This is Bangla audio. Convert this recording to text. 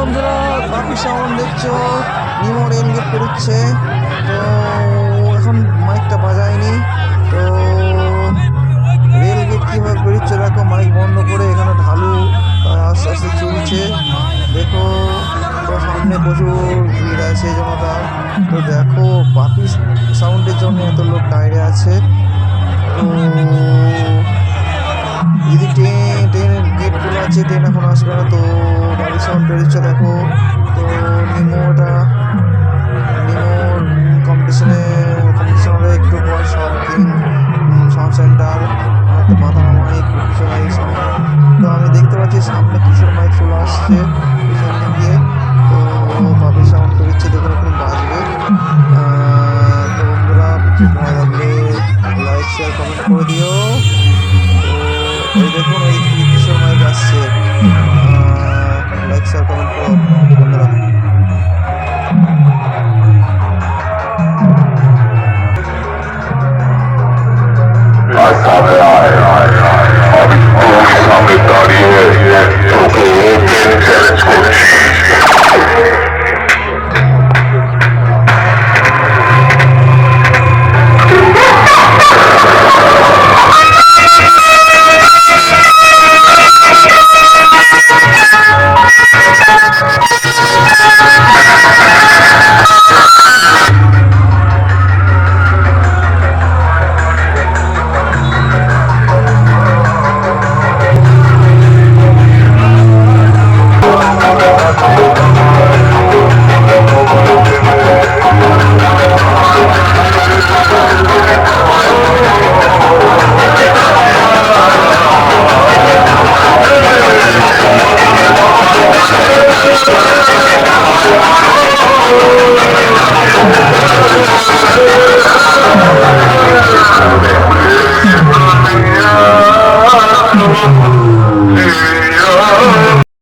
বন্ধুরা বাপি সাউন্ড দেখছ নিমো রেল গেট পেরোচ্ছে তো এখন মাইকটা বাজায়নি। তো রেল গেট কীভাবে পেরোচ্ছে দেখো মাইক বন্ধ করে এখানে ঢালু আস্তে আস্তে চলছে। দেখো, তো সামনে প্রচুর ভিড় আছে জনতার তো দেখো বাপি সাউন্ডের জন্য এত লোক বাইরে আছে। তো যদি ট্রেন, ট্রেনের গেট খোলা আছে, ট্রেন এখন আসবে না, তো বেরোচ্ছে দেখো। তো নিমোটা নিমোর কম্পিটিশনে কম্পিটিশন হবে একটু পর সাউন্ড সাউন্ড সেন্টার আমাদের মাথা মাইক কিশোর মাইক তো আমি দেখতে পাচ্ছি সামনে কিশোর মাইক চলে আসছে পিছন দিয়ে তো বাবি সাউন্ড বেরোচ্ছে দেখুন এখন বাজবে। তো বন্ধুরা ভালো লাগলে লাইক শেয়ার কমেন্ট করে দিও। তো এই দেখুন, এই কিশোর মাইক আসছে।